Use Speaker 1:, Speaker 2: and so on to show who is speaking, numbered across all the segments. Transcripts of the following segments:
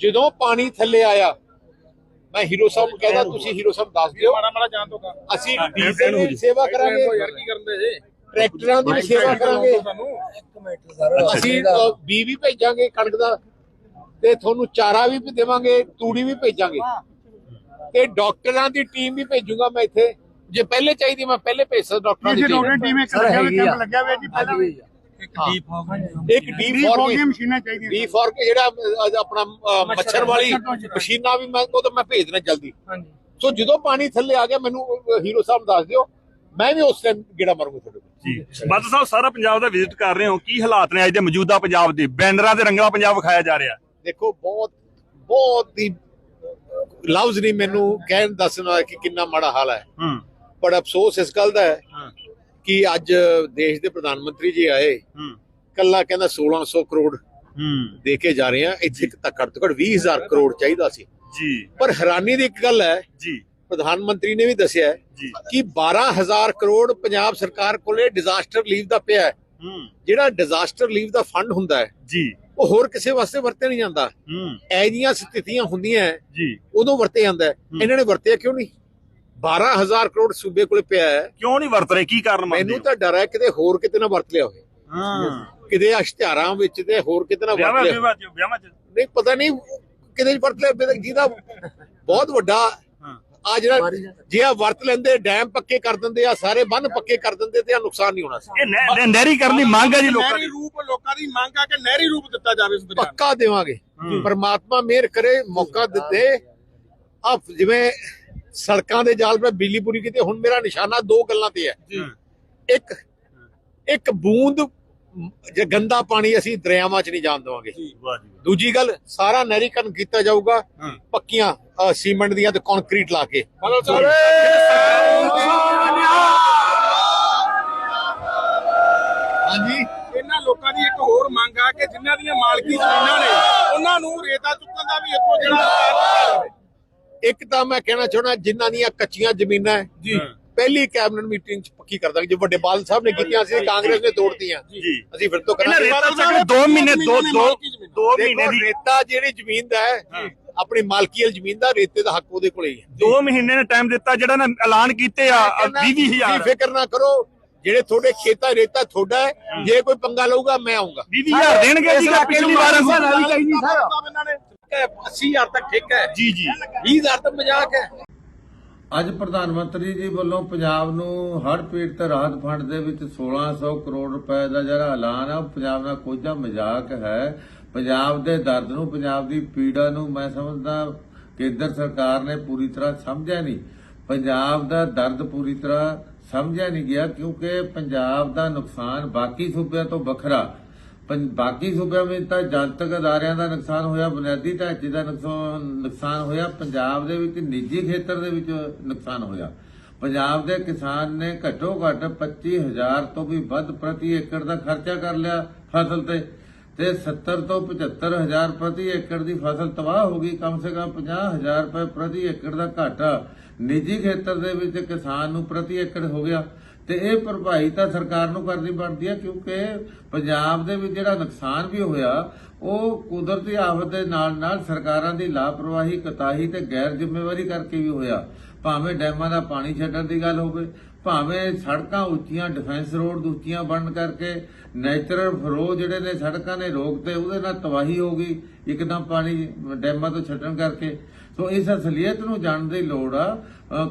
Speaker 1: ਜਦੋਂ ਪਾਣੀ ਥੱਲੇ ਆਇਆ ਮੈਂ ਹੀਰੋ ਸਾਹਿਬ ਨੂੰ ਕਹਿੰਦਾ ਤੁਸੀਂ ਹੀਰੋ ਸਾਹਿਬ ਦੱਸ ਦਿਓ।
Speaker 2: ਮਾੜਾ ਮਾੜਾ ਜਾਣ ਤੋਂ ਕਰ
Speaker 1: ਅਸੀਂ ਡੀਜ਼ਲ ਦੀ ਸੇਵਾ ਕਰਾਂਗੇ।
Speaker 2: ਯਾਰ ਕੀ ਕਰਦੇ ਜੇ
Speaker 1: ਟਰੈਕਟਰਾਂ ਦੀ ਸੇਵਾ ਕਰਾਂਗੇ। ਅਸੀਂ ਬੀ ਵੀ ਭੇਜਾਂਗੇ ਕਣਕ ਦਾ ਤੇ ਤੁਹਾਨੂੰ ਚਾਰਾ ਵੀ ਦੇਵਾਂਗੇ ਤੂੜੀ ਵੀ ਭੇਜਾਂਗੇ। ਤੇ ਡਾਕਟਰਾਂ ਦੀ ਟੀਮ ਵੀ ਭੇਜੂਗਾ ਮੈਂ ਇੱਥੇ। ਜੇ ਪਹਿਲੇ ਚਾਹੀਦੀ ਮੈਂ ਪਹਿਲੇ ਭੇਜ ਸਕਦਾ ਡਾਕਟਰਾਂ ਦੀ ਟੀਮ।
Speaker 2: ਟੀਮ ਇੱਕ ਲੱਗਿਆ ਹੋਇਆ ਕੈਂਪ ਲੱਗਿਆ ਹੋਇਆ ਜੀ ਪਹਿਲਾਂ
Speaker 1: ਇੱਕ ਡੀ
Speaker 2: ਡੀ
Speaker 1: ਫੋਰ
Speaker 2: ਫੋਰ ਮਸ਼ੀਨਾਂ ਚਾਹੀਦੀਆਂ।
Speaker 1: ਡੀ ਫੋਰ ਕੇ ਜਿਹੜਾ ਅ, ਆਪਣਾ ਅ, ਮੱਛਰ ਵਾਲੀ ਮਸ਼ੀਨਾਂ ਵੀ ਮੈਂ ਉਹ ਤਾਂ ਮੈਂ ਭੇਜ ਦੇਣਾ ਜਲਦੀ।
Speaker 2: ਹਾਂਜੀ।
Speaker 1: ਸੋ ਜਦੋਂ ਪਾਣੀ ਥੱਲੇ ਆ ਗਿਆ ਮੈਨੂੰ ਅ, ਹੀਰੋ ਸਾਹਿਬ ਦੱਸ ਦਿਓ। ਮੈਂ ਵੀ ਉਸ ਟਾਈਮ ਗੇੜਾ ਮਾਰੂੰਗਾ ਤੁਹਾਡੇ ਕੋਲ।
Speaker 3: ਜੀ। ਬਾਦਲ ਸਾਹਿਬ ਸਾਰਾ ਪੰਜਾਬ ਦਾ ਵਿਜ਼ਿਟ ਕਰ ਰਹੇ ਹੋ। ਕੀ ਹਾਲਾਤ ਨੇ ਅੱਜ ਦੇ ਮੌਜੂਦਾ ਪੰਜਾਬ ਦੇ? ਬੈਨਰਾਂ ਦੇ ਰੰਗਲਾ ਪੰਜਾਬ ਵਿਖਾਇਆ ਜਾ ਰਿਹਾ।
Speaker 1: ਦੇਖੋ ਬਹੁਤ ਬਹੁਤ ਹੀ ਲਫ਼ਜ਼ ਨਹੀਂ ਮੈਨੂੰ ਕਹਿਣ ਦੱਸਣਾ ਕਿ ਕਿੰਨਾ ਮਾੜਾ ਹਾਲ ਹੈ।
Speaker 3: ਹੂੰ।
Speaker 1: ਪਰ ਅਫਸੋਸ ਇਸ ਗੱਲ ਦਾ ਹਾਂ ਕਿ ਅੱਜ ਦੇਸ਼ ਦੇ ਪ੍ਰਧਾਨ ਮੰਤਰੀ ਜੀ ਆਏ ਕੱਲਾ ਕਹਿੰਦਾ 1600 ਕਰੋੜ ਦੇ ਕੇ ਜਾ ਰਹੇ ਆ ਇੱਥੇ ਤਾਂ ਘੱਟ ਤੋਂ ਘੱਟ 20000 ਕਰੋੜ ਚਾਹੀਦਾ ਸੀ।
Speaker 3: ਜੀ।
Speaker 1: ਪਰ ਹੈਰਾਨੀ ਦੀ ਇੱਕ ਗੱਲ ਹੈ
Speaker 3: ਜੀ।
Speaker 1: ਪ੍ਰਧਾਨ ਮੰਤਰੀ ਨੇ ਵੀ ਦੱਸਿਆ ਕਿ 12000 ਕਰੋੜ ਪੰਜਾਬ ਸਰਕਾਰ ਕੋਲੇ ਡਿਜ਼ਾਸਟਰ ਲੀਵ ਦਾ ਪਿਆ ਹੈ। ਜਿਹੜਾ ਡਿਜ਼ਾਸਟਰ ਲੀਵ ਦਾ ਫੰਡ ਹੁੰਦਾ ਹੈ
Speaker 3: ਜੀ।
Speaker 1: ਉਹ ਹੋਰ ਕਿਸੇ ਵਾਸਤੇ ਵਰਤਿਆ ਨਹੀਂ ਜਾਂਦਾ।
Speaker 3: ਹੂੰ।
Speaker 1: ਐ ਜੀਆਂ ਸਥਿਤੀਆਂ ਹੁੰਦੀਆਂ
Speaker 3: ਜੀ।
Speaker 1: ਉਦੋਂ ਵਰਤਿਆ ਜਾਂਦਾ। ਇਹਨਾਂ ਨੇ ਵਰਤਿਆ ਕਿਉਂ ਨਹੀਂ? 12000 ਕਰੋੜ ਸੂਬੇ ਕੋਲੇ ਪਿਆ ਹੈ।
Speaker 3: ਕਿਉਂ ਨਹੀਂ ਵਰਤ ਰਹੇ? ਕੀ ਕਾਰਨ ਮੰਨਦੇ
Speaker 1: ਮੈਨੂੰ ਤਾਂ ਡਰ ਹੈ ਕਿਤੇ ਹੋਰ ਕਿਤੇ ਨਾ ਵਰਤ ਲਿਆ ਹੋਵੇ।
Speaker 3: ਹਾਂ।
Speaker 1: ਕਿਤੇ ਅਸ਼ਤਿਆਰਾਂ ਵਿੱਚ ਤੇ ਹੋਰ ਕਿਤੇ ਨਾ ਵਰਤ ਲਿਆ
Speaker 3: ਵਿਆਹਾਂ ਚ ਵਿਆਹਾਂ ਚ।
Speaker 1: ਨਹੀਂ ਪਤਾ ਨਹੀਂ ਕਿਤੇ ਵਰਤ ਲਿਆ ਹੋਵੇ ਜਿਹਦਾ ਬਹੁਤ ਵੱਡਾ
Speaker 3: ਹਾਂ।
Speaker 1: ਆ ਜਿਹੜਾ ਜੇ ਆ ਵਰਤ ਲੈਂਦੇ ਡੈਮ ਪੱਕੇ ਕਰ ਦਿੰਦੇ ਆ ਸਾਰੇ ਬੰਨ ਪੱਕੇ ਕਰ ਦਿੰਦੇ ਤੇ ਆ ਨੁਕਸਾਨ ਨਹੀਂ ਹੋਣਾ ਸੀ।
Speaker 3: ਇਹ ਨਹਿ- ਨਹਿ- ਨਹਿਰੀ ਕਰਨ ਦੀ ਮੰਗ ਹੈ ਜੀ ਲੋਕਾਂ
Speaker 2: ਨਹਿਰੀ
Speaker 3: ਦੀ।
Speaker 2: ਰੂਪ ਲੋਕਾਂ ਦੀ ਮੰਗ ਆ ਕਿ ਨਹਿਰੀ ਰੂਪ ਦਿੱਤਾ ਜਾਵੇ ਇਸ ਦਰਿਆ ਨੂੰ।
Speaker 1: ਪੱਕਾ ਦੇਵਾਂਗੇ ਪਰਮਾਤਮਾ ਮਿਹਰ ਕਰੇ ਮੌਕਾ ਦਿੱਤੇ। ਆ ਜਿਵੇਂ ਸੜਕਾਂ ਦੇ ਜਾਲ 'ਤੇ ਬਿਜਲੀ ਪੂਰੀ ਕੀਤੀ ਹੁਣ ਮੇਰਾ ਨਿਸ਼ਾਨਾ ਦੋ ਗੱਲਾਂ ਤੇ ਹੈ। ਇੱਕ ਇੱਕ ਬੂੰਦ ਜੇ ਗੰਦਾ ਪਾਣੀ ਅਸੀਂ ਦਰਿਆਵਾਂ 'ਚ ਨਹੀਂ ਜਾਣ ਦੇਵਾਂਗੇ। ਦੂਜੀ ਗੱਲ ਸਾਰਾ ਨਹਿਰੀਕਰਨ ਕੀਤਾ ਜਾਊਗਾ। ਪੱਕੀਆਂ ਸੀਮੈਂਟ ਦੀਆਂ ਤੇ ਕੰਕਰੀਟ ਲਾ ਕੇ। ਹਾਂਜੀ?
Speaker 2: ਇਹਨਾਂ ਲੋਕਾਂ ਦੀ ਇੱਕ ਹੋਰ ਮੰਗ ਆ ਕਿ ਜਿਨ੍ਹਾਂ ਦੀਆਂ ਮਾਲਕੀ ਜ਼ਮੀਨਾਂ ਨੇ ਉਹਨਾਂ ਨੂੰ ਰੇਤਾ ਚੁੱਕਣ ਦਾ ਵੀ ਇੱਥੋਂ ਜਿਹੜਾ
Speaker 1: ਇੱਕ ਤਾਂ ਮੈਂ ਕਹਿਣਾ ਚਾਹੁੰਦਾ ਜਿਨ੍ਹਾਂ ਦੀਆਂ ਕੱਚੀਆਂ ਜ਼ਮੀਨਾਂ ਹੈ
Speaker 3: ਜੀ।
Speaker 1: ਪਹਿਲੀ ਕੈਬਨਿਟ ਮੀਟਿੰਗ 'ਚ ਪੱਕੀ ਕਰ ਦਾਂਗੇ ਜੋ ਵੱਡੇ ਬਾਦਲ ਸਾਹਿਬ ਨੇ ਕੀਤੀਆਂ ਸੀ ਕਾਂਗਰਸ ਨੇ ਤੋੜਤੀਆਂ।
Speaker 3: ਜੀ।
Speaker 1: ਅਸੀਂ ਫਿਰ ਤੋਂ ਕਰਾਂਗੇ।
Speaker 3: 2 ਮਹੀਨੇ 2 2 2 ਮਹੀਨੇ ਦੀ।
Speaker 1: ਰੇਤਾ ਜਿਹੜੀ ਜ਼ਮੀਨ ਦਾ ਹੈ ਆਪਣੀ ਮਾਲਕੀ ਵਾਲੀ ਜ਼ਮੀਨ ਦਾ ਰੇਤੇ ਦਾ ਹੱਕ ਉਹਦੇ ਕੋਲੇ ਹੀ ਹੈ।
Speaker 3: 2 ਮਹੀਨੇ ਨੇ ਟਾਈਮ ਦਿੱਤਾ ਜਿਹੜਾ ਨਾ ਐਲਾਨ ਕੀਤੇ ਆ 20 20000
Speaker 1: ਤੁਸੀਂ ਫਿਕਰ ਨਾ ਕਰੋ ਜਿਹੜੇ ਤੁਹਾਡੇ ਖੇਤਾਂ ਰੇਤਾ ਤੁਹਾਡਾ ਹੈ ਜੇ ਕੋਈ ਪੰਗਾ ਲਊਗਾ ਮੈਂ ਆਉਂਗਾ
Speaker 3: 20000 ਦੇਣਗੇ ਜੀ ਪਿਛਲੀ ਵਾਰ ਅਸੀਂ
Speaker 2: ਇਹਨਾਂ ਨੇ
Speaker 1: 80000 ਤੱਕ ਠੇਕਾ ਹੈ।
Speaker 3: ਜੀ ਜੀ।
Speaker 1: 20000 ਤਾਂ ਮਜ਼ਾਕ ਹੈ।
Speaker 4: ਅੱਜ ਪ੍ਰਧਾਨ ਮੰਤਰੀ ਜੀ ਵੱਲੋਂ ਪੰਜਾਬ ਨੂੰ ਹੜ੍ਹ ਪੀੜਤ ਰਾਹਤ ਫੰਡ ਦੇ ਵਿੱਚ 1600 ਕਰੋੜ ਰੁਪਏ ਦਾ ਜਿਹੜਾ ਐਲਾਨ ਹੈ ਉਹ ਪੰਜਾਬ ਦਾ ਕੋਝਾ ਮਜ਼ਾਕ ਹੈ। ਪੰਜਾਬ ਦੇ ਦਰਦ ਨੂੰ ਪੰਜਾਬ ਦੀ ਪੀੜਾ ਨੂੰ ਮੈਂ ਸਮਝਦਾ ਕੇਂਦਰ ਸਰਕਾਰ ਨੇ ਪੂਰੀ ਤਰ੍ਹਾਂ ਸਮਝਿਆ ਨਹੀਂ। ਪੰਜਾਬ ਦਾ ਦਰਦ ਪੂਰੀ ਤਰ੍ਹਾਂ ਸਮਝਿਆ ਨਹੀਂ ਗਿਆ ਕਿਉਂਕਿ ਪੰਜਾਬ ਦਾ ਨੁਕਸਾਨ ਬਾਕੀ ਸੂਬਿਆਂ ਤੋਂ ਵੱਖਰਾ ਬਾਕੀ ਸੂਬਿਆਂ ਵਿੱਚ ਤਾਂ ਜਨਤਕ ਅਦਾਰਿਆਂ ਦਾ ਨੁਕਸਾਨ ਹੋਇਆ, ਬੁਨਿਆਦੀ ਢਾਂਚੇ ਦਾ ਨੁਕਸਾਨ ਹੋਇਆ, ਪੰਜਾਬ ਦੇ ਵਿੱਚ ਨਿੱਜੀ ਖੇਤਰ ਦੇ ਵਿੱਚ ਨੁਕਸਾਨ ਹੋਇਆ। ਪੰਜਾਬ ਦੇ ਕਿਸਾਨ ਨੇ ਘੱਟੋ ਘੱਟ 25000 ਤੋਂ ਵੀ ਵੱਧ ਪ੍ਰਤੀ ਏਕੜ ਦਾ ਖਰਚਾ ਕਰ ਲਿਆ ਫਸਲ ਤੇ ਤੇ 70 ਤੋਂ 75000 ਪ੍ਰਤੀ ਏਕੜ ਦੀ ਫਸਲ ਤਬਾਹ ਹੋ ਗਈ। ਕਮ ਸੇ ਕਮ 50000 ਰੁਪਏ ਪ੍ਰਤੀ ਏਕੜ ਦਾ ਘਾਟਾ ਨਿੱਜੀ ਖੇਤਰ ਦੇ ਵਿੱਚ ਕਿਸਾਨ ਨੂੰ ਪ੍ਰਤੀ ਏਕੜ ਹੋ ਗਿਆ। ਤੇ ਇਹ ਭਰਪਾਈ ਤਾਂ ਸਰਕਾਰ ਨੂੰ ਕਰਨੀ ਬਣਦੀ ਹੈ ਕਿਉਂਕਿ ਪੰਜਾਬ ਦੇ ਵਿੱਚ ਜਿਹੜਾ ਨੁਕਸਾਨ ਵੀ ਹੋਇਆ, ਉਹ ਕੁਦਰਤੀ ਆਫਤ ਦੇ ਨਾਲ ਨਾਲ ਸਰਕਾਰਾਂ ਦੀ ਲਾਪਰਵਾਹੀ, ਕਤਾਹੀ ਤੇ ਗੈਰ ਜ਼ਿੰਮੇਵਾਰੀ ਕਰਕੇ ਵੀ ਹੋਇਆ। ਭਾਵੇਂ ਡੈਮਾਂ ਦਾ ਪਾਣੀ ਛੱਡਣ ਦੀ ਗੱਲ ਹੋਵੇ, ਭਾਵੇਂ ਸੜਕਾਂ ਉੱਚੀਆਂ ਡਿਫੈਂਸ ਰੋਡ ਉੱਚੀਆਂ ਬਣਨ ਕਰਕੇ ਨੈਚੁਰਲ ਫਲੋ ਜਿਹੜੇ ਨੇ ਸੜਕਾਂ ਨੇ ਰੋਕਤੇ ਉਹਦੇ ਨਾਲ ਤਬਾਹੀ ਹੋ ਗਈ, ਇੱਕਦਮ ਪਾਣੀ ਡੈਮਾਂ ਤੋਂ ਛੱਡਣ ਕਰਕੇ। ਸੋ ਇਸ ਅਸਲੀਅਤ ਨੂੰ ਜਾਣਨ ਦੀ ਲੋੜ ਆ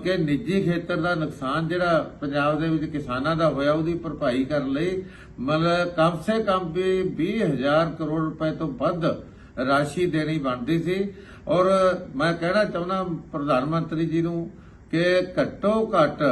Speaker 4: ਕਿ ਨਿੱਜੀ ਖੇਤਰ ਦਾ ਨੁਕਸਾਨ ਜਿਹੜਾ ਪੰਜਾਬ ਦੇ ਵਿੱਚ ਕਿਸਾਨਾਂ ਦਾ ਹੋਇਆ, ਉਹਦੀ ਭਰਪਾਈ ਕਰਨ ਲਈ ਮਤਲਬ ਕਮ ਸੇ ਕਮ ਵੀ 20000 ਕਰੋੜ ਰੁਪਏ ਤੋਂ ਵੱਧ ਰਾਸ਼ੀ ਦੇਣੀ ਬਣਦੀ ਸੀ। ਔਰ ਮੈਂ ਕਹਿਣਾ ਚਾਹੁੰਦਾ ਪ੍ਰਧਾਨ ਮੰਤਰੀ ਜੀ ਨੂੰ ਕਿ ਘੱਟੋ ਘੱਟ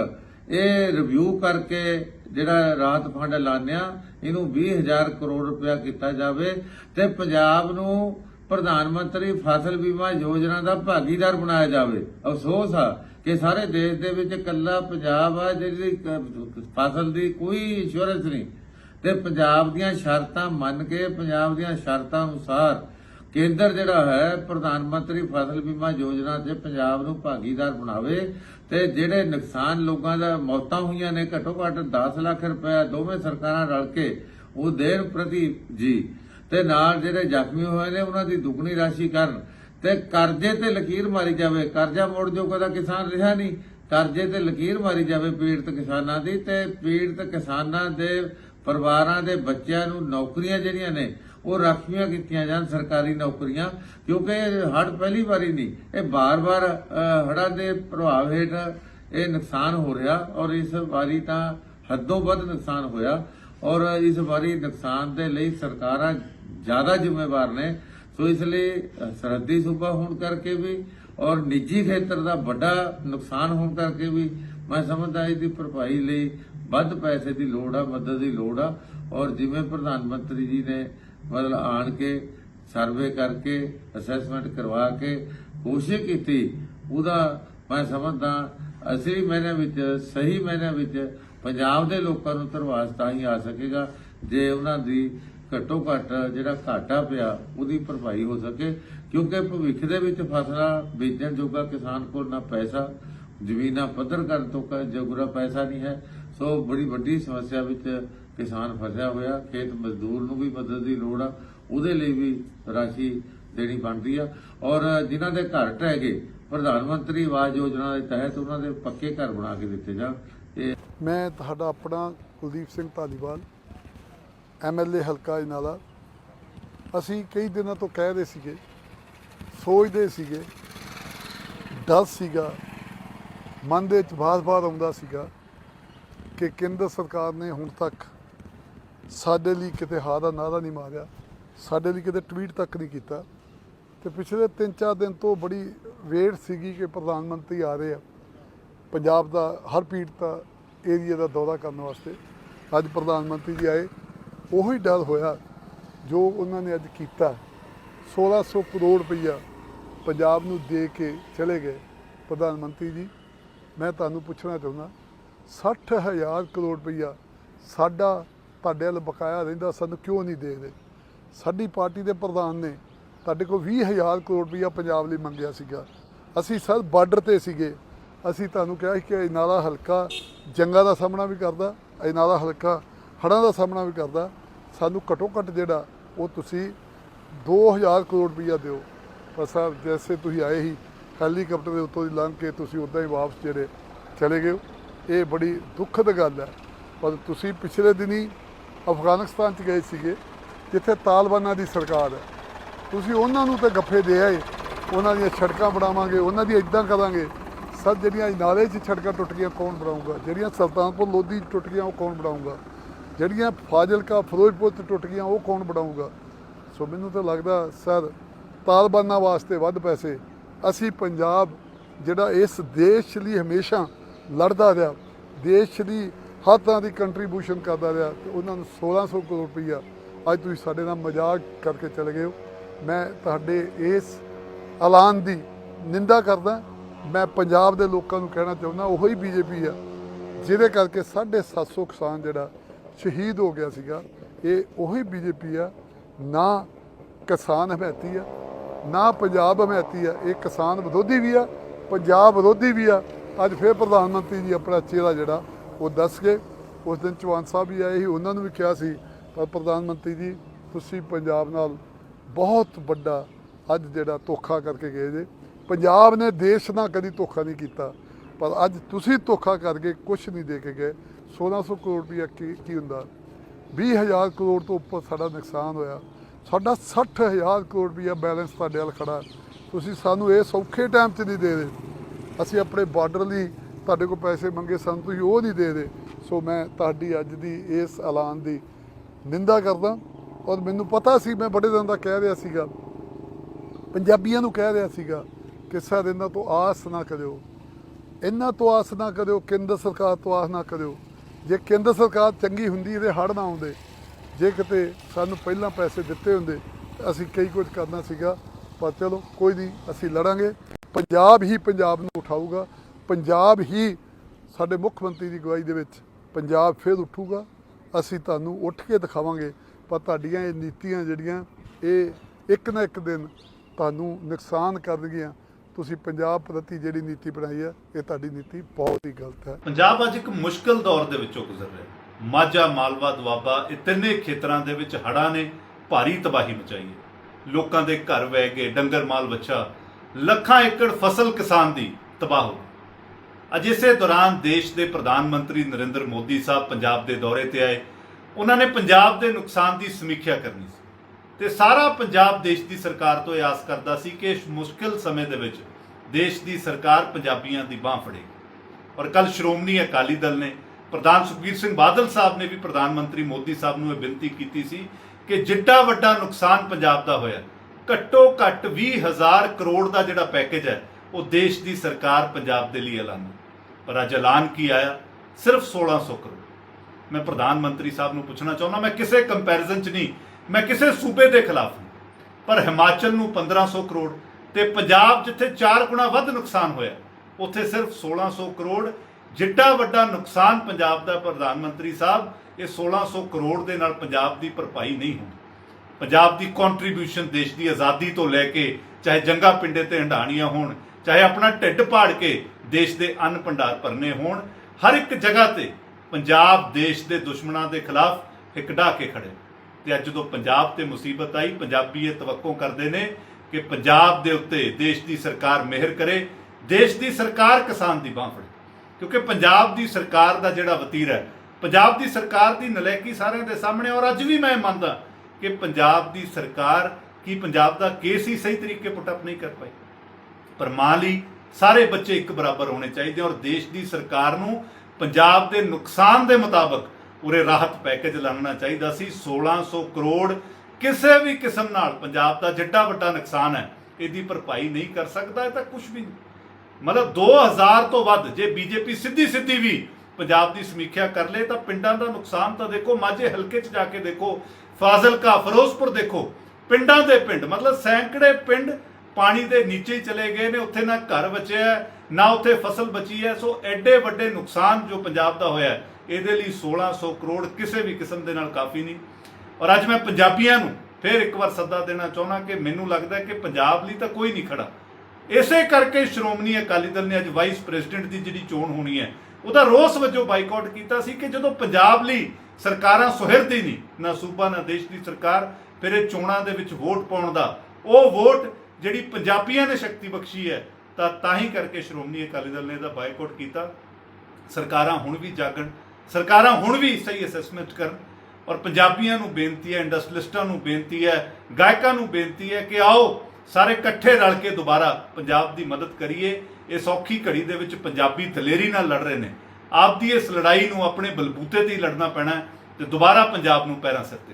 Speaker 4: ਇਹ ਰਿਵਿਊ ਕਰਕੇ ਜਿਹੜਾ ਰਾਹਤ ਫੰਡ ਐਲਾਨਿਆ, ਇਹਨੂੰ 20000 ਕਰੋੜ ਰੁਪਇਆ ਕੀਤਾ ਜਾਵੇ ਤੇ ਪੰਜਾਬ ਨੂੰ ਪ੍ਰਧਾਨ ਮੰਤਰੀ ਫਸਲ ਬੀਮਾ ਯੋਜਨਾ ਦਾ ਭਾਗੀਦਾਰ ਬਣਾਇਆ ਜਾਵੇ। ਅਫਸੋਸ ਆ ਕਿ ਸਾਰੇ ਦੇਸ਼ ਦੇ ਵਿੱਚ ਇਕੱਲਾ ਪੰਜਾਬ ਆ ਜਿਹੜੀ ਫਸਲ ਦੀ ਕੋਈ ਇੰਸ਼ੋਰੈਂਸ ਨਹੀਂ। ਤੇ ਪੰਜਾਬ ਦੀਆਂ ਸ਼ਰਤਾਂ ਮੰਨ ਕੇ, ਪੰਜਾਬ ਦੀਆਂ ਸ਼ਰਤਾਂ ਅਨੁਸਾਰ ਕੇਂਦਰ ਜਿਹੜਾ ਹੈ, ਪ੍ਰਧਾਨ ਮੰਤਰੀ ਫਸਲ ਬੀਮਾ ਯੋਜਨਾ 'ਚ ਪੰਜਾਬ ਨੂੰ ਭਾਗੀਦਾਰ ਬਣਾਵੇ ਤੇ ਜਿਹੜੇ ਨੁਕਸਾਨ ਲੋਕਾਂ ਦਾ ਮੌਤਾਂ ਹੋਈਆਂ ਨੇ, ਘੱਟੋ ਘੱਟ 10 ਲੱਖ ਰੁਪਏ ਦੋਵੇਂ ਸਰਕਾਰਾਂ ਰਲ ਕੇ ਉਹ ਦੇਣ ਪ੍ਰਤੀ ਜੀ। ਤੇ ਨਾਲ ਜਿਹੜੇ ਜ਼ਖਮੀ ਹੋਏ ਨੇ, ਉਹਨਾਂ ਦੀ ਦੁੱਗਣੀ ਰਾਸ਼ੀ ਕਰਨ। ਤੇ ਕਰਜ਼ੇ ਤੇ ਲਕੀਰ ਮਾਰੀ ਜਾਵੇ। ਕਰਜ਼ਾ ਮੋੜ ਜੋ ਕਦਾ ਕਿਸਾਨ ਰਿਹਾ ਨਹੀਂ। ਕਰਜ਼ੇ ਤੇ ਲਕੀਰ ਮਾਰੀ ਜਾਵੇ ਪੀੜਤ ਕਿਸਾਨਾਂ ਦੀ। ਤੇ ਪੀੜਤ ਕਿਸਾਨਾਂ ਦੇ ਪਰਿਵਾਰਾਂ ਦੇ ਬੱਚਿਆਂ ਨੂੰ ਨੌਕਰੀਆਂ ਜਿਹੜੀਆਂ ਨੇ, ਉਹ ਰਾਖਵੀਆਂ ਕੀਤੀਆਂ ਜਾਣ, ਸਰਕਾਰੀ ਨੌਕਰੀਆਂ। ਕਿਉਂਕਿ ਹੜ ਪਹਿਲੀ ਵਾਰੀ ਨਹੀਂ, ਇਹ ਬਾਰ-ਬਾਰ ਹੜਾਂ ਦੇ ਪ੍ਰਭਾਵ ਹੇਠ ਇਹ ਨੁਕਸਾਨ ਹੋ ਰਿਹਾ ਔਰ ਇਸ ਵਾਰੀ ਤਾਂ ਹੱਦੋਂ ਵੱਧ ਨੁਕਸਾਨ ਹੋਇਆ। ਔਰ ਇਸ ਵਾਰੀ ਨੁਕਸਾਨ ਦੇ ਲਈ ਸਰਕਾਰਾਂ ਜ਼ਿਆਦਾ ਜ਼ਿੰਮੇਵਾਰ ਨੇ। ਸੋ ਇਸ ਲਈ ਸਰਹੱਦੀ ਸੂਬਾ ਹੋਣ ਕਰਕੇ ਵੀ ਔਰ ਨਿੱਜੀ ਖੇਤਰ ਦਾ ਵੱਡਾ ਨੁਕਸਾਨ ਹੋਣ ਕਰਕੇ ਵੀ ਮੈਂ ਸਮਝਦਾ ਇਸ ਦੀ ਭਰਪਾਈ ਲਈ ਵੱਧ ਪੈਸੇ ਦੀ ਲੋੜ ਆ, ਮਦਦ ਦੀ ਲੋੜ ਆ। ਔਰ ਜਿਵੇਂ ਪ੍ਰਧਾਨ ਮੰਤਰੀ ਜੀ ਨੇ ਮਤਲਬ ਆਣ ਕੇ ਸਰਵੇ ਕਰਕੇ ਅਸੈਸਮੈਂਟ ਕਰਵਾ ਕੇ ਕੋਸ਼ਿਸ਼ ਕੀਤੀ, ਉਹਦਾ ਮੈਂ ਸਮਝਦਾ ਅਸਲੀ ਮਾਇਨੇ ਵਿੱਚ, ਸਹੀ ਮਾਇਨੇ ਵਿੱਚ ਪੰਜਾਬ ਦੇ ਲੋਕਾਂ ਨੂੰ ਧਰਵਾਸ ਤਾਂ ਹੀ ਆ ਸਕੇਗਾ, ਜੇ ਉਹਨਾਂ ਦੀ ਘੱਟੋ ਘੱਟ ਜਿਹੜਾ ਘਾਟਾ ਪਿਆ, ਉਹਦੀ ਭਰਪਾਈ ਹੋ ਸਕੇ। ਕਿਉਂਕਿ ਭਵਿੱਖ ਦੇ ਵਿੱਚ ਫਸਲਾਂ ਬੀਜਣ ਜੋਗਾ ਕਿਸਾਨ ਕੋਲ ਨਾ ਪੈਸਾ, ਜ਼ਮੀਨਾਂ ਪੱਧਰ ਕਰਨ ਤੋਂ ਕ- ਜੋਗਰਾ ਪੈਸਾ ਨਹੀਂ ਹੈ। ਸੋ ਬੜੀ ਵੱਡੀ ਸਮੱਸਿਆ ਵਿੱਚ ਕਿਸਾਨ ਫਸਿਆ ਹੋਇਆ। ਖੇਤ ਮਜ਼ਦੂਰ ਨੂੰ ਵੀ ਮਦਦ ਦੀ ਲੋੜ ਆ। ਉਹਦੇ ਲਈ ਵੀ ਰਾਸ਼ੀ ਦੇਣੀ ਬਣਦੀ ਆ। ਔਰ ਜਿਨ੍ਹਾਂ ਦੇ ਘਰ ਢਹਿ ਗਏ, ਪ੍ਰਧਾਨ ਮੰਤਰੀ ਆਵਾਸ ਯੋਜਨਾ ਦੇ ਤਹਿਤ ਉਹਨਾਂ ਦੇ ਪੱਕੇ ਘਰ ਬਣਾ ਕੇ ਦਿੱਤੇ ਜਾਣ।
Speaker 5: ਮੈਂ ਤੁਹਾਡਾ ਆਪਣਾ ਕੁਲਦੀਪ ਸਿੰਘ ਧਾਲੀਵਾਲ ਐਮਐਲਏ ਹਲਕਾ ਜਨਾਲਾ ਅਸੀਂ ਕਈ ਦਿਨਾਂ ਤੋਂ ਕਹਿ ਰਹੇ ਸੀਗੇ, ਸੋਚਦੇ ਸੀਗੇ, ਡਰ ਸੀਗਾ, ਮਨ ਦੇ ਵਿੱਚ ਬਾਰ-ਬਾਰ ਆਉਂਦਾ ਸੀਗਾ ਕਿ ਕੇਂਦਰ ਸਰਕਾਰ ਨੇ ਹੁਣ ਤੱਕ ਸਾਡੇ ਲਈ ਕਿਤੇ ਹਾਂ ਦਾ ਨਾਰਾ ਨਹੀਂ ਮਾਰਿਆ, ਸਾਡੇ ਲਈ ਕਿਤੇ ਟਵੀਟ ਤੱਕ ਨਹੀਂ ਕੀਤਾ। ਤੇ ਪਿਛਲੇ 3-4 ਦਿਨ ਤੋਂ ਬੜੀ ਵੇਟ ਸੀਗੀ ਕਿ ਪ੍ਰਧਾਨ ਮੰਤਰੀ ਆ ਰਹੇ ਆ। ਪੰਜਾਬ ਦਾ ਹਰ ਪੀੜਤਾ ਏਰੀਆ ਦਾ ਦੌਰਾ ਕਰਨ ਵਾਸਤੇ ਅੱਜ ਪ੍ਰਧਾਨ ਮੰਤਰੀ ਜੀ ਆਏ। ਉਹੀ ਡਰ ਹੋਇਆ ਜੋ ਉਹਨਾਂ ਨੇ ਅੱਜ ਕੀਤਾ। 1600 ਕਰੋੜ ਰੁਪਈਆ ਪੰਜਾਬ ਨੂੰ ਦੇ ਕੇ ਚਲੇ ਗਏ ਪ੍ਰਧਾਨ ਮੰਤਰੀ ਜੀ। ਮੈਂ ਤੁਹਾਨੂੰ ਪੁੱਛਣਾ ਚਾਹੁੰਦਾ 60000 ਕਰੋੜ ਰੁਪਈਆ ਸਾਡਾ ਤੁਹਾਡੇ ਵੱਲ ਬਕਾਇਆ ਰਹਿੰਦਾ, ਸਾਨੂੰ ਕਿਉਂ ਨਹੀਂ ਦੇ ਰਹੇ? ਸਾਡੀ ਪਾਰਟੀ ਦੇ ਪ੍ਰਧਾਨ ਨੇ ਤੁਹਾਡੇ ਕੋਲ 20000 ਕਰੋੜ ਰੁਪਈਆ ਪੰਜਾਬ ਲਈ ਮੰਗਿਆ ਸੀਗਾ। ਅਸੀਂ ਸਰ ਬਾਰਡਰ ਤੇ ਸੀਗੇ। ਅਸੀਂ ਤੁਹਾਨੂੰ ਕਿਹਾ ਸੀ ਕਿ ਇਨਾਲਾ ਹਲਕਾ ਜੰਗਾਂ ਦਾ ਸਾਹਮਣਾ ਵੀ ਕਰਦਾ ਇਨਾਲਾ ਹਲਕਾ ਹੜ੍ਹਾਂ ਦਾ ਸਾਹਮਣਾ ਵੀ ਕਰਦਾ, ਸਾਨੂੰ ਘਟੋ ਘੱਟ ਜਿਹੜਾ ਉਹ ਤੁਸੀਂ 2000 ਕਰੋੜ ਰੁਪਈਆ ਦਿਓ। ਪਰ ਸਰ, ਜੈਸੇ ਤੁਸੀਂ ਆਏ ਹੀ ਹੈਲੀਕਾਪਟਰ ਦੇ ਉੱਤੋਂ ਦੀ ਲੰਘ ਕੇ ਤੁਸੀਂ ਉਦਾਂ ਹੀ ਵਾਪਸ ਜਿਹੜੇ ਚਲੇ ਗਏ ਹੋ। ਇਹ ਬੜੀ ਦੁੱਖਦ ਗੱਲ ਹੈ। ਪਰ ਤੁਸੀਂ ਪਿਛਲੇ ਦਿਨੀ ਅਫਗਾਨਿਸਤਾਨ ਚ ਗਏ ਸੀਗੇ, ਜਿੱਥੇ ਤਾਲਿਬਾਨਾਂ ਦੀ ਸਰਕਾਰ ਹੈ। ਤੁਸੀਂ ਉਹਨਾਂ ਨੂੰ ਤੇ ਗੱਫੇ ਦੇ ਆਏ, ਉਹਨਾਂ ਦੀਆਂ ਸੜਕਾਂ ਬਣਾਵਾਂਗੇ, ਉਹਨਾਂ ਦੀ ਇਦਾਂ ਕਰਾਂਗੇ। ਸਰ, ਜਿਹੜੀਆਂ ਨਾਲੇ 'ਚ ਸੜਕਾਂ ਟੁੱਟ ਗਈਆਂ, ਕੌਣ ਬਣਾਊਗਾ? ਜਿਹੜੀਆਂ ਸੁਲਤਾਨਪੁਰ ਲੋਧੀ 'ਚ ਟੁੱਟ ਗਈਆਂ, ਉਹ ਕੌਣ ਬਣਾਊਗਾ? ਜਿਹੜੀਆਂ ਫਾਜ਼ਿਲਕਾ, ਫਿਰੋਜ਼ਪੁਰ 'ਚ ਟੁੱਟ ਗਈਆਂ, ਉਹ ਕੌਣ ਬਣਾਊਗਾ? ਸੋ ਮੈਨੂੰ ਤਾਂ ਲੱਗਦਾ ਸਰ, ਤਾਲਬਾਨਾਂ ਵਾਸਤੇ ਵੱਧ ਪੈਸੇ। ਅਸੀਂ ਪੰਜਾਬ, ਜਿਹੜਾ ਇਸ ਦੇਸ਼ ਲਈ ਹਮੇਸ਼ਾ ਲੜਦਾ ਰਿਹਾ, ਦੇਸ਼ ਦੀ ਹਰ ਤਰ੍ਹਾਂ ਦੀ ਕੰਟਰੀਬਿਊਸ਼ਨ ਕਰਦਾ ਰਿਹਾ, ਤੇ ਉਹਨਾਂ ਨੂੰ 1600 ਕਰੋੜ ਰੁਪਈਆ ਅੱਜ ਤੁਸੀਂ ਸਾਡੇ ਨਾਲ ਮਜ਼ਾਕ ਕਰਕੇ ਚਲੇ ਗਏ ਹੋ। ਮੈਂ ਤੁਹਾਡੇ ਇਸ ਐਲਾਨ ਦੀ ਨਿੰਦਾ ਕਰਦਾ, ਮੈਂ ਪੰਜਾਬ ਦੇ ਲੋਕਾਂ ਨੂੰ ਕਹਿਣਾ ਚਾਹੁੰਦਾ, ਉਹੀ ਹੀ ਬੀਜੇਪੀ ਆ, ਜਿਹਦੇ ਕਰਕੇ 750 ਕਿਸਾਨ ਜਿਹੜਾ ਸ਼ਹੀਦ ਹੋ ਗਿਆ ਸੀਗਾ। ਇਹ ਉਹੀ ਬੀਜੇਪੀ ਆ। ਨਾ ਕਿਸਾਨ ਹਮਾਇਤੀ ਆ, ਨਾ ਪੰਜਾਬ ਹਮਾਇਤੀ ਆ। ਇਹ ਕਿਸਾਨ ਵਿਰੋਧੀ ਵੀ ਆ, ਪੰਜਾਬ ਵਿਰੋਧੀ ਵੀ ਆ। ਅੱਜ ਫਿਰ ਪ੍ਰਧਾਨ ਮੰਤਰੀ ਜੀ ਆਪਣਾ ਚਿਹਰਾ ਜਿਹੜਾ, ਉਹ ਦੱਸ ਗਏ। ਉਸ ਦਿਨ ਚੌਹਾਨ ਸਾਹਿਬ ਵੀ ਆਏ ਸੀ, ਉਹਨਾਂ ਨੂੰ ਵੀ ਕਿਹਾ ਸੀ, ਪਰ ਪ੍ਰਧਾਨ ਮੰਤਰੀ ਜੀ, ਤੁਸੀਂ ਪੰਜਾਬ ਨਾਲ ਬਹੁਤ ਵੱਡਾ ਅੱਜ ਜਿਹੜਾ ਧੋਖਾ ਕਰਕੇ ਗਏ ਜੇ। ਪੰਜਾਬ ਨੇ ਦੇਸ਼ ਨਾਲ ਕਦੀ ਧੋਖਾ ਨਹੀਂ ਕੀਤਾ, ਪਰ ਅੱਜ ਤੁਸੀਂ ਧੋਖਾ ਕਰਕੇ ਕੁਝ ਨਹੀਂ ਦੇ ਕੇ ਗਏ। 1600 ਕਰੋੜ ਰੁਪਇਆ ਕੀ ਕੀ ਹੁੰਦਾ? 20000 ਕਰੋੜ ਤੋਂ ਉੱਪਰ ਸਾਡਾ ਨੁਕਸਾਨ ਹੋਇਆ। ਸਾਡਾ 60000 ਕਰੋੜ ਰੁਪਇਆ ਬੈਲੈਂਸ ਤੁਹਾਡੇ ਵੱਲ ਖੜਾ ਤੁਸੀਂ ਸਾਨੂੰ ਇਹ ਸੌਖੇ ਟਾਈਮ 'ਚ ਨਹੀਂ ਦੇ ਰਹੇ। ਅਸੀਂ ਆਪਣੇ ਬਾਰਡਰ ਲਈ ਤੁਹਾਡੇ ਕੋਲ ਪੈਸੇ ਮੰਗੇ, ਸਾਨੂੰ ਤੁਸੀਂ ਉਹ ਨਹੀਂ ਦੇ ਰਹੇ। ਸੋ ਮੈਂ ਤੁਹਾਡੀ ਅੱਜ ਦੀ ਇਸ ਐਲਾਨ ਦੀ ਨਿੰਦਾ ਕਰਦਾ ਔਰ ਮੈਨੂੰ ਪਤਾ ਸੀ, ਮੈਂ ਬੜੇ ਦਿਨ ਦਾ ਕਹਿ ਰਿਹਾ ਸੀਗਾ। ਪੰਜਾਬੀਆਂ ਨੂੰ ਕਹਿ ਰਿਹਾ ਸੀਗਾ ਕਿ ਸਰ ਇਹਨਾਂ ਤੋਂ ਆਸ ਨਾ ਕਰਿਓ। ਇਹਨਾਂ ਤੋਂ ਆਸ ਨਾ ਕਰਿਓ, ਕੇਂਦਰ ਸਰਕਾਰ ਤੋਂ ਆਸ ਨਾ ਕਰਿਓ। ਜੇ ਕੇਂਦਰ ਸਰਕਾਰ ਚੰਗੀ ਹੁੰਦੀ, ਇਹਦੇ ਹੜ ਨਾ ਆਉਂਦੇ, ਜੇ ਕਿਤੇ ਸਾਨੂੰ ਪਹਿਲਾਂ ਪੈਸੇ ਦਿੱਤੇ ਹੁੰਦੇ ਅਸੀਂ ਕਈ ਕੁਝ ਕਰਨਾ ਸੀਗਾ, ਪਰ ਚਲੋ ਕੋਈ ਨਹੀਂ, ਅਸੀਂ ਲੜਾਂਗੇ। ਪੰਜਾਬ ਹੀ ਪੰਜਾਬ ਨੂੰ ਉਠਾਊਗਾ, ਪੰਜਾਬ ਹੀ ਸਾਡੇ ਮੁੱਖ ਮੰਤਰੀ ਦੀ ਅਗਵਾਈ ਦੇ ਵਿੱਚ ਪੰਜਾਬ ਫਿਰ ਉੱਠੂਗਾ। ਅਸੀਂ ਤੁਹਾਨੂੰ ਉੱਠ ਕੇ ਦਿਖਾਵਾਂਗੇ, ਪਰ ਤੁਹਾਡੀਆਂ ਇਹ ਨੀਤੀਆਂ ਜਿਹੜੀਆਂ, ਇਹ ਇੱਕ ਨਾ ਇੱਕ ਦਿਨ ਤੁਹਾਨੂੰ ਨੁਕਸਾਨ ਕਰਨਗੀਆਂ। ਤੁਸੀਂ ਪੰਜਾਬ ਪ੍ਰਤੀ ਜਿਹੜੀ ਨੀਤੀ ਬਣਾਈ ਹੈ ਇਹ ਤੁਹਾਡੀ ਨੀਤੀ ਬਹੁਤ ਹੀ ਗਲਤ ਹੈ।
Speaker 6: ਪੰਜਾਬ ਅੱਜ ਇੱਕ ਮੁਸ਼ਕਲ ਦੌਰ ਦੇ ਵਿੱਚੋਂ ਗੁਜ਼ਰ ਰਿਹਾ ਹੈ। ਮਾਝਾ, ਮਾਲਵਾ, ਦੁਆਬਾ, ਇਹ ਤਿੰਨੇ ਖੇਤਰਾਂ ਦੇ ਵਿੱਚ ਹੜ੍ਹਾਂ ਨੇ ਭਾਰੀ ਤਬਾਹੀ ਮਚਾਈ ਹੈ। ਲੋਕਾਂ ਦੇ ਘਰ ਵਹਿ ਗਏ, ਡੰਗਰ ਮਾਲ ਬੱਚਾ ਲੱਖਾਂ ਏਕੜ ਫਸਲ ਕਿਸਾਨ ਦੀ ਤਬਾਹ ਹੋ ਗਈ। ਅੱਜ ਇਸੇ ਦੌਰਾਨ ਦੇਸ਼ ਦੇ ਪ੍ਰਧਾਨ ਮੰਤਰੀ ਨਰਿੰਦਰ ਮੋਦੀ ਸਾਹਿਬ ਪੰਜਾਬ ਦੇ ਦੌਰੇ ਤੇ ਆਏ। ਉਹਨਾਂ ਨੇ ਪੰਜਾਬ ਦੇ ਨੁਕਸਾਨ ਦੀ ਸਮੀਖਿਆ ਕਰਨੀ ਸੀ। ਤੇ ਸਾਰਾ ਪੰਜਾਬ ਦੇਸ਼ ਦੀ ਸਰਕਾਰ ਤੋਂ ਇਹ ਆਸ ਕਰਦਾ ਸੀ ਕਿ ਇਸ ਮੁਸ਼ਕਲ ਸਮੇਂ ਦੇ ਵਿੱਚ ਦੇਸ਼ ਦੀ ਸਰਕਾਰ ਪੰਜਾਬੀਆਂ ਦੀ ਬਾਹ ਫੜੇਗੀ। ਔਰ ਕੱਲ ਸ਼੍ਰੋਮਣੀ ਅਕਾਲੀ ਦਲ ਨੇ ਪ੍ਰਧਾਨ ਸੁਖਬੀਰ ਸਿੰਘ ਬਾਦਲ ਸਾਹਿਬ ਨੇ ਵੀ ਪ੍ਰਧਾਨ ਮੰਤਰੀ ਮੋਦੀ ਸਾਹਿਬ ਨੂੰ ਇਹ ਬੇਨਤੀ ਕੀਤੀ ਸੀ ਕਿ ਜਿੱਡਾ ਵੱਡਾ ਨੁਕਸਾਨ ਪੰਜਾਬ ਦਾ ਹੋਇਆ, ਘੱਟੋ ਘੱਟ 20000 ਕਰੋੜ ਦਾ ਜਿਹੜਾ ਪੈਕੇਜ ਹੈ, ਉਹ ਦੇਸ਼ ਦੀ ਸਰਕਾਰ ਪੰਜਾਬ ਦੇ ਲਈ ਐਲਾਨ। ਪਰ ਅੱਜ ਐਲਾਨ ਕੀ ਆਇਆ? ਸਿਰਫ 1600 ਕਰੋੜ। ਮੈਂ ਪ੍ਰਧਾਨ ਮੰਤਰੀ ਸਾਹਿਬ ਨੂੰ ਪੁੱਛਣਾ ਚਾਹੁੰਦਾ, ਮੈਂ ਕਿਸੇ ਕੰਪੈਰੀਜ਼ਨ 'ਚ ਨਹੀਂ ਮੈਂ ਕਿਸੇ ਸੂਬੇ ਦੇ ਖਿਲਾਫ ਨਹੀਂ। ਪਰ ਹਿਮਾਚਲ ਨੂੰ 1500 ਕਰੋੜ ਤੇ ਪੰਜਾਬ ਜਿੱਥੇ 4 ਗੁਣਾ ਵੱਧ ਨੁਕਸਾਨ ਹੋਇਆ, ਉੱਥੇ ਸਿਰਫ 1600 ਕਰੋੜ। ਜਿੱਡਾ ਵੱਡਾ ਨੁਕਸਾਨ ਪੰਜਾਬ ਦਾ ਪ੍ਰਧਾਨ ਮੰਤਰੀ ਸਾਹਿਬ, ਇਹ 1600 ਕਰੋੜ ਦੇ ਨਾਲ ਪੰਜਾਬ ਦੀ ਭਰਪਾਈ ਨਹੀਂ ਹੋਣੀ ਪੰਜਾਬ ਦੀ ਕੰਟਰੀਬਿਊਸ਼ਨ ਦੇਸ਼ ਦੀ ਆਜ਼ਾਦੀ ਤੋਂ ਲੈ ਕੇ ਚਾਹੇ ਜੰਗਾ ਪਿੰਡੇ ਤੇ ਹੰਡਾਣੀਆਂ ਹੋਣ, ਚਾਹੇ ਆਪਣਾ ਢਿੱਡ ਪਾੜ ਕੇ ਦੇਸ਼ ਦੇ ਅੰਨ ਭੰਡਾਰ ਭਰਨੇ ਹੋਣ, ਹਰ ਇੱਕ ਜਗ੍ਹਾ ਤੇ ਪੰਜਾਬ ਦੇਸ਼ ਦੇ ਦੁਸ਼ਮਣਾਂ ਦੇ ਖਿਲਾਫ ਹਿੱਕੜਾ ਕੇ ਖੜੇ ਤੇ ਅੱਜ ਜਦੋਂ ਪੰਜਾਬ ਤੇ ਮੁਸੀਬਤ ਆਈ, ਪੰਜਾਬੀ ਇਹ ਤਵੱਕੋ ਕਰਦੇ ਨੇ ਕਿ ਪੰਜਾਬ ਦੇ ਉੱਤੇ ਦੇਸ਼ ਦੀ ਸਰਕਾਰ ਮਿਹਰ ਕਰੇ, ਦੇਸ਼ ਦੀ ਸਰਕਾਰ ਕਿਸਾਨ ਦੀ ਬਾਂਹ ਫੜੇ। ਕਿਉਂਕਿ ਪੰਜਾਬ ਦੀ ਸਰਕਾਰ ਦਾ ਜਿਹੜਾ ਵਤੀਰਾ ਹੈ, ਪੰਜਾਬ ਦੀ ਸਰਕਾਰ ਦੀ ਨਲਾਇਕੀ ਸਾਰਿਆਂ ਦੇ ਸਾਹਮਣੇ ਔਰ ਅੱਜ ਵੀ ਮੈਂ ਮੰਨਦਾ ਕਿ ਪੰਜਾਬ ਦੀ ਸਰਕਾਰ ਕੀ ਪੰਜਾਬ ਦਾ ਕੇਸ ਹੀ ਸਹੀ ਤਰੀਕੇ ਪੁੱਟ ਅਪ ਨਹੀਂ ਕਰ ਪਾਈ। ਪਰ ਮਾਂ ਲਈ ਸਾਰੇ ਬੱਚੇ ਇੱਕ ਬਰਾਬਰ ਹੋਣੇ ਚਾਹੀਦੇ, ਔਰ ਦੇਸ਼ ਦੀ ਸਰਕਾਰ ਨੂੰ ਪੰਜਾਬ ਦੇ ਨੁਕਸਾਨ ਦੇ ਮੁਤਾਬਕ ਉਰੇ ਰਾਹਤ ਪੈਕੇਜ ਲੰਘਣਾ ਚਾਹੀਦਾ ਸੀ। 1600 ਕਰੋੜ ਕਿਸੇ ਵੀ ਕਿਸਮ ਨਾਲ ਪੰਜਾਬ ਦਾ ਜਿੱਡਾ ਵੱਡਾ ਨੁਕਸਾਨ ਹੈ, ਇਹਦੀ ਭਰਪਾਈ ਨਹੀਂ ਕਰ ਸਕਦਾ, ਇਹ ਤਾਂ ਕੁਝ ਵੀ ਨਹੀਂ। ਮਤਲਬ 2000 ਤੋਂ ਵੱਧ ਜੇ ਬੀਜੇਪੀ ਸਿੱਧੀ ਸਿੱਧੀ ਵੀ ਪੰਜਾਬ ਦੀ ਸਮੀਖਿਆ ਕਰ ਲੇ, ਤਾਂ ਪਿੰਡਾਂ ਦਾ ਨੁਕਸਾਨ ਤਾਂ ਦੇਖੋ, ਮਾਝੇ ਹਲਕੇ 'ਚ ਜਾ ਕੇ ਦੇਖੋ, ਫਾਜ਼ਿਲਕਾ, ਫਿਰੋਜ਼ਪੁਰ ਦੇਖੋ, ਪਿੰਡਾਂ ਦੇ ਪਿੰਡ, ਮਤਲਬ ਸੈਂਕੜੇ ਪਿੰਡ ਪਾਣੀ ਦੇ ਨੀਚੇ ਹੀ ਚਲੇ ਗਏ ਨੇ, ਉੱਥੇ ਨਾ ਘਰ ਬਚਿਆ, ਨਾ ਉੱਥੇ ਫਸਲ ਬਚੀ ਹੈ। ਸੋ ਐਡੇ ਵੱਡੇ ਨੁਕਸਾਨ ਜੋ ਪੰਜਾਬ ਦਾ ਹੋਇਆ ਇਹਦੇ ਲਈ 1600 ਕਰੋੜ ਕਿਸੇ ਵੀ ਕਿਸਮ ਦੇ ਨਾਲ ਕਾਫੀ ਨਹੀਂ। ਔਰ ਅੱਜ ਮੈਂ ਪੰਜਾਬੀਆਂ ਨੂੰ ਫਿਰ ਇੱਕ ਵਾਰ ਸੱਦਾ ਦੇਣਾ ਚਾਹੁੰਦਾ ਕਿ ਮੈਨੂੰ ਲੱਗਦਾ ਕਿ ਪੰਜਾਬ ਲਈ ਤਾਂ ਕੋਈ ਨਹੀਂ ਖੜਾ। ਇਸੇ ਕਰਕੇ ਸ਼੍ਰੋਮਣੀ ਅਕਾਲੀ ਦਲ ਨੇ ਅੱਜ ਵਾਈਸ ਪ੍ਰੈਜ਼ੀਡੈਂਟ ਦੀ ਜਿਹੜੀ ਚੋਣ ਹੋਣੀ ਹੈ, ਉਹਦਾ ਰੋਸ ਵਜੋਂ ਬਾਈਕਾਟ ਕੀਤਾ ਸੀ ਕਿ ਜਦੋਂ ਪੰਜਾਬ ਲਈ ਸਰਕਾਰਾਂ ਸੁਹਿਰਦ ਹੀ ਨਹੀਂ, ਨਾ ਸੂਬਾ, ਨਾ ਦੇਸ਼ ਦੀ ਸਰਕਾਰ, ਫਿਰ ਇਹ ਚੋਣਾਂ ਦੇ ਵਿੱਚ ਵੋਟ ਪਾਉਣ ਦਾ, ਉਹ ਵੋਟ ਜਿਹੜੀ ਪੰਜਾਬੀਆਂ ਨੇ ਸ਼ਕਤੀ ਬਖਸ਼ੀ ਹੈ, ਤਾਂ ਤਾਂ ਹੀ ਕਰਕੇ ਸ਼੍ਰੋਮਣੀ ਅਕਾਲੀ ਦਲ ਨੇ ਇਹਦਾ ਬਾਈਕਾਟ ਕੀਤਾ। ਸਰਕਾਰਾਂ ਹੁਣ ਵੀ ਜਾਗਣ ਸਰਕਾਰਾਂ ਹੁਣ ਵੀ ਸਹੀ ਅਸੈਸਮੈਂਟ ਕਰਨ ਔਰ ਪੰਜਾਬੀਆਂ ਨੂੰ ਬੇਨਤੀ ਹੈ ਇੰਡਸਟਰੀਲਿਸਟਾਂ ਨੂੰ ਬੇਨਤੀ ਹੈ, ਗਾਇਕਾਂ ਨੂੰ ਬੇਨਤੀ ਹੈ ਕਿ ਆਓ ਸਾਰੇ ਇਕੱਠੇ ਰਲ ਕੇ ਦੁਬਾਰਾ ਪੰਜਾਬ ਦੀ ਮਦਦ ਕਰੀਏ। ਇਸ ਔਖੀ ਘੜੀ ਦੇ ਵਿੱਚ ਪੰਜਾਬੀ ਦਲੇਰੀ ਨਾਲ ਲੜ ਰਹੇ ਨੇ। ਆਪਦੀ ਇਸ ਲੜਾਈ ਨੂੰ ਆਪਣੇ ਬਲਬੂਤੇ ਤੇ ਹੀ ਲੜਨਾ ਪੈਣਾ ਹੈ ਤੇ ਦੁਬਾਰਾ ਪੰਜਾਬ ਨੂੰ ਪੈਰਾਂ ਸਿਰ ਤੇ